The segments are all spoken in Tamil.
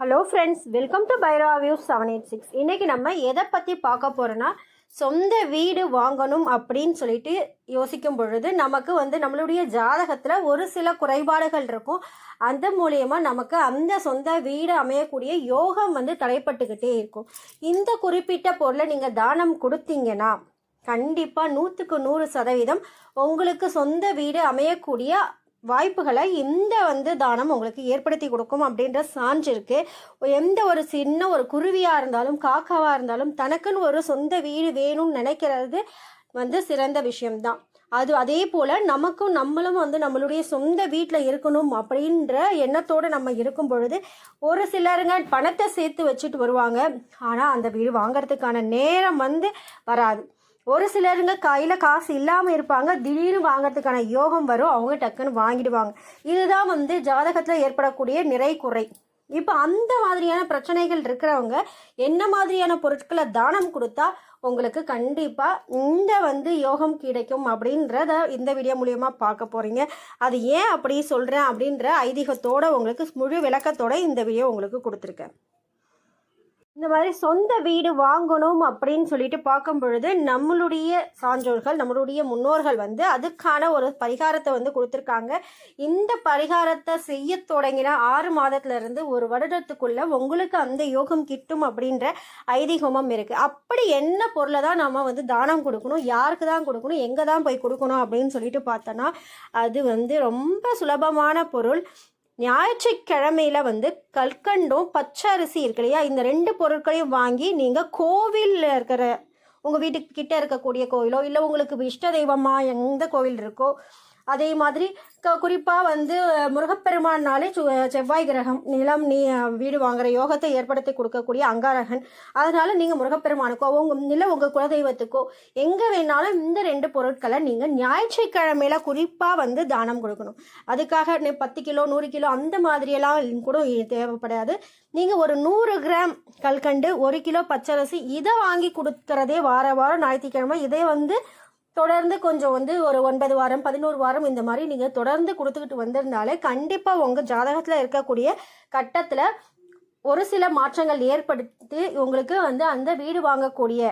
ஹலோ ஃப்ரெண்ட்ஸ் வெல்கம் டு பைரா வியூஸ் செவன் எயிட் சிக்ஸ் இன்றைக்கி நம்ம எதை பற்றி பார்க்க போகிறோன்னா சொந்த வீடு வாங்கணும் அப்படின்னு சொல்லிட்டு யோசிக்கும் பொழுது நமக்கு வந்து நம்மளுடைய ஜாதகத்தில் ஒரு சில குறைபாடுகள் இருக்கும். அந்த மூலயமா நமக்கு அந்த சொந்த வீடு அமையக்கூடிய யோகம் வந்து தடைப்பட்டுக்கிட்டே இருக்கும். இந்த குறிப்பிட்ட பொருளை நீங்கள் தானம் கொடுத்தீங்கன்னா கண்டிப்பாக நூற்றுக்கு நூறு சதவீதம் உங்களுக்கு சொந்த வீடு அமையக்கூடிய வாய்ப்புகளை இந்த வந்து தானம் உங்களுக்கு ஏற்படுத்தி கொடுக்கும் அப்படின்ற சான்று இருக்குது எந்த ஒரு சின்ன ஒரு குருவியாக இருந்தாலும் காக்காவாக இருந்தாலும் தனக்குன்னு ஒரு சொந்த வீடு வேணும்னு நினைக்கிறது வந்து சிறந்த விஷயம்தான். அது அதே போல் நமக்கும் நம்மளும் வந்து நம்மளுடைய சொந்த வீட்டில் இருக்கணும் அப்படின்ற எண்ணத்தோடு நம்ம இருக்கும் பொழுது ஒரு சிலருங்க பணத்தை சேர்த்து வச்சுட்டு வருவாங்க. ஆனால் அந்த வீடு வாங்குறதுக்கான நேரம் வந்து வராது. ஒரு சிலருங்க கையில் காசு இல்லாமல் இருப்பாங்க. திடீர்னு வாங்குறதுக்கான யோகம் வரும். அவங்க டக்குன்னு வாங்கிடுவாங்க. இதுதான் வந்து ஜாதகத்தில் ஏற்படக்கூடிய நிறை குறை. இப்போ அந்த மாதிரியான பிரச்சனைகள் இருக்கிறவங்க என்ன மாதிரியான பொருட்களை தானம் கொடுத்தா உங்களுக்கு கண்டிப்பாக இந்த வந்து யோகம் கிடைக்கும் அப்படின்றத இந்த வீடியோ மூலியமாக பார்க்க போகிறீங்க அது ஏன் அப்படி சொல்கிறேன் அப்படின்ற ஐதீகத்தோடு உங்களுக்கு முழு விளக்கத்தோட இந்த வீடியோ உங்களுக்கு கொடுத்துருக்கேன். இந்த மாதிரி சொந்த வீடு வாங்கணும் அப்படின்னு சொல்லிட்டு பார்க்கும் பொழுது நம்மளுடைய சான்றோர்கள் நம்மளுடைய முன்னோர்கள் வந்து அதுக்கான ஒரு பரிகாரத்தை வந்து கொடுத்துருக்காங்க. இந்த பரிகாரத்தை செய்ய தொடங்கின ஆறு மாதத்துல இருந்து ஒரு வருடத்துக்குள்ள உங்களுக்கு அந்த யோகம் கிட்டும் அப்படின்ற ஐதீகமும் இருக்குது அப்படி என்ன பொருளை தான் நம்ம வந்து தானம் கொடுக்கணும் யாருக்கு தான் கொடுக்கணும் எங்கே தான் போய் கொடுக்கணும் அப்படின்னு சொல்லிட்டு பார்த்தோன்னா அது வந்து ரொம்ப சுலபமான பொருள். ஞாயிற்றுக்கிழமையில வந்து கல்கண்டும் பச்சை அரிசி இருக்கு இல்லையா? இந்த ரெண்டு பொருட்களையும் வாங்கி நீங்கள் கோவிலில் இருக்கிற உங்கள் வீட்டுக்கு கிட்டே இருக்கக்கூடிய கோவிலோ இல்லை உங்களுக்கு இஷ்ட தெய்வமாக எந்த கோவில் இருக்கோ அதே மாதிரி க குறிப்பாக வந்து முருகப்பெருமானாலே செவ்வாய் கிரகம் நிலம் நீ வீடு வாங்குற யோகத்தை ஏற்படுத்தி கொடுக்கக்கூடிய அங்காரகன். அதனால் நீங்கள் முருகப்பெருமானுக்கோ உங்கள் நில உங்கள் குலதெய்வத்துக்கோ எங்கே வேணாலும் இந்த ரெண்டு பொருட்களை நீங்கள் ஞாயிற்றுக்கிழமையில குறிப்பாக வந்து தானம் கொடுக்கணும். அதுக்காக நீ பத்து கிலோ நூறு கிலோ அந்த மாதிரியெல்லாம் கூட தேவைப்படாது. நீங்கள் ஒரு நூறு கிராம் கல்கண்டு ஒரு கிலோ பச்சரிசி இதை வாங்கி கொடுக்கறதே வார வாரம் ஞாயிற்றுக்கிழமை. இதே வந்து தொடர்ந்து கொஞ்சம் வந்து ஒரு ஒன்பது வாரம் பதினோரு வாரம் இந்த மாதிரி நீங்கள் தொடர்ந்து கொடுத்துக்கிட்டு வந்திருந்தாலே கண்டிப்பாக உங்கள் ஜாதகத்தில் இருக்கக்கூடிய கட்டத்தில் ஒரு சில மாற்றங்கள் ஏற்படுத்தி உங்களுக்கு வந்து அந்த வீடு வாங்கக்கூடிய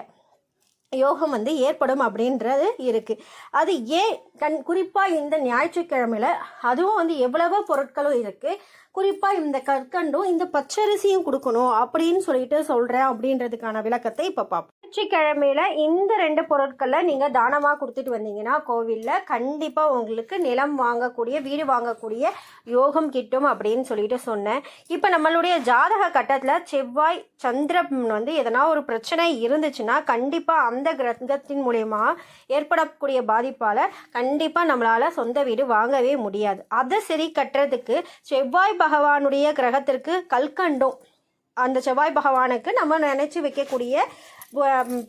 யோகம் வந்து ஏற்படும் அப்படின்றது இருக்குது அது ஏன் கண் குறிப்பாக இந்த ஞாயிற்றுக்கிழமையில் அதுவும் வந்து எவ்வளவோ பொருட்களும் இருக்குது குறிப்பாக இந்த கற்கண்டும் இந்த பச்சரிசியும் கொடுக்கணும் அப்படின்னு சொல்லிட்டு சொல்கிறேன் அப்படின்றதுக்கான விளக்கத்தை இப்போ பார்ப்போம் ஞாயிற்றுக்கிழமையில் இந்த ரெண்டு பொருட்களை நீங்கள் தானமாக கொடுத்துட்டு வந்தீங்கன்னா கோவிலில் கண்டிப்பாக உங்களுக்கு நிலம் வாங்கக்கூடிய வீடு வாங்கக்கூடிய யோகம் கிட்டும் அப்படின்னு சொல்லிட்டு சொன்னேன். இப்போ நம்மளுடைய ஜாதக கட்டத்தில் செவ்வாய் சந்திரன் வந்து எதனா ஒரு பிரச்சனை இருந்துச்சுன்னா கண்டிப்பாக அந்த கிரந்தத்தின் மூலயமா ஏற்படக்கூடிய பாதிப்பால் கண்டிப்பாக நம்மளால் சொந்த வீடு வாங்கவே முடியாது. அதை சரி கட்டுறதுக்கு செவ்வாய் பகவானுடைய கிரகத்திற்கு கல்கண்டும். அந்த செவ்வாய் பகவானுக்கு நம்ம நினச்சி வைக்கக்கூடிய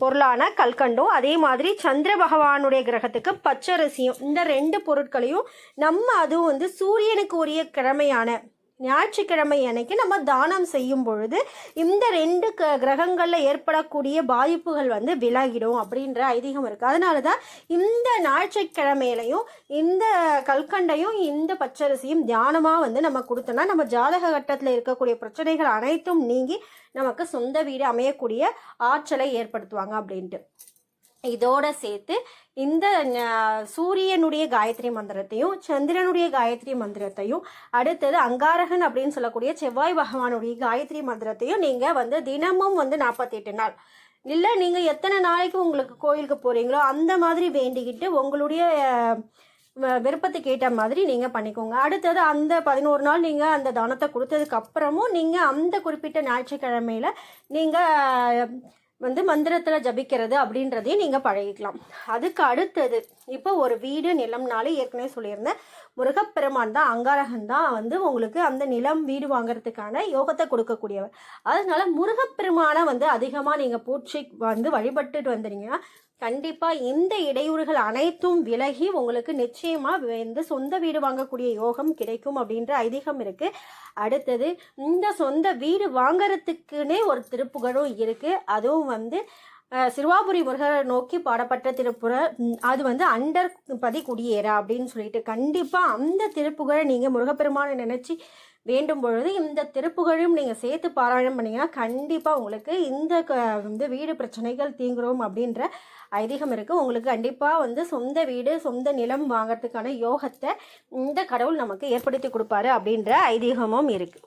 பொருளான கல்கண்டும். அதே மாதிரி சந்திர பகவானுடைய கிரகத்துக்கு பச்சரிசியும் இந்த ரெண்டு பொருட்களையும் நம்ம அதுவும் வந்து சூரியனுக்கு உரிய கிழமையான ஞாயிற்றுக்கிழமை அன்னைக்கு நம்ம தானம் செய்யும் பொழுது இந்த ரெண்டு க கிரகங்களில் ஏற்படக்கூடிய பாதிப்புகள் வந்து விலகிடும் அப்படின்ற ஐதீகம் இருக்குது அதனால தான் இந்த ஞாயிற்றுக்கிழமையிலையும் இந்த கல்கண்டையும் இந்த பச்சரிசியும் தியானமாக வந்து நம்ம கொடுத்தோம்னா நம்ம ஜாதக கட்டத்தில் இருக்கக்கூடிய பிரச்சனைகள் அனைத்தும் நீங்கி நமக்கு சொந்த வீடு அமையக்கூடிய ஆற்றலை ஏற்படுத்துவாங்க அப்படின்ட்டு. இதோட சேர்த்து இந்த சூரியனுடைய காயத்ரி மந்திரத்தையும் சந்திரனுடைய காயத்ரி மந்திரத்தையும் அடுத்தது அங்காரகன் அப்படின்னு சொல்லக்கூடிய செவ்வாய் பகவானுடைய காயத்ரி மந்திரத்தையும் நீங்கள் வந்து தினமும் வந்து நாற்பத்தெட்டு நாள். இல்லை நீங்கள் எத்தனை நாளைக்கு உங்களுக்கு கோயிலுக்கு போகிறீங்களோ அந்த மாதிரி வேண்டிக்கிட்டு உங்களுடைய விருப்பத்தை விருப்பத்துக்கு ஏற்ற மாதிரி நீங்கள் பண்ணிக்கோங்க. அடுத்தது அந்த பதினோரு நாள் நீங்கள் அந்த தானத்தை கொடுத்ததுக்கு அப்புறமும் நீங்கள் அந்த குறிப்பிட்ட ஞாயிற்றுக்கிழமையில நீங்கள் வந்து மந்திரத்தில் ஜபிக்கிறது அப்படின்றதையும் நீங்கள் பழகிக்கலாம். அதுக்கு அடுத்தது இப்போ ஒரு வீடு நிலம்னாலே ஏற்கனவே சொல்லியிருந்தேன். முருகப்பெருமான் தான் அங்காரகன் தான் வந்து உங்களுக்கு அந்த நிலம் வீடு வாங்குறதுக்கான யோகத்தை கொடுக்கக்கூடியவர். அதனால முருகப்பெருமானை வந்து அதிகமாக நீங்கள் பூச்சி வந்து வழிபட்டுட்டு வந்துட்டீங்கன்னா கண்டிப்பாக இந்த இடையூறுகள் அனைத்தும் விலகி உங்களுக்கு நிச்சயமாக வந்து சொந்த வீடு வாங்கக்கூடிய யோகம் கிடைக்கும் அப்படின்ற ஐதீகம் இருக்குது அடுத்தது இந்த சொந்த வீடு வாங்கறதுக்குன்னே ஒரு திருப்புகழும் இருக்குது அதுவும் வந்து சிறுவாபுரி முருகரை நோக்கி பாடப்பட்ட திருப்புற அது வந்து அண்டர் பதி குடியேறா அப்படின்னு சொல்லிட்டு கண்டிப்பாக அந்த திருப்புகழை நீங்கள் முருகப்பெருமானை நினச்சி வேண்டும் பொழுது இந்த திருப்புகழும் நீங்கள் சேர்த்து பாராயணம் பண்ணிங்கன்னா கண்டிப்பாக உங்களுக்கு இந்த க- வந்து வீடு பிரச்சனைகள் தீங்குறோம் அப்படின்ற ஐதீகம் இருக்குது உங்களுக்கு கண்டிப்பாக வந்து சொந்த வீடு சொந்த நிலம் வாங்குறதுக்கான யோகத்தை இந்த கடவுள் நமக்கு ஏற்படுத்தி கொடுப்பாரு அப்படின்ற ஐதீகமும் இருக்குது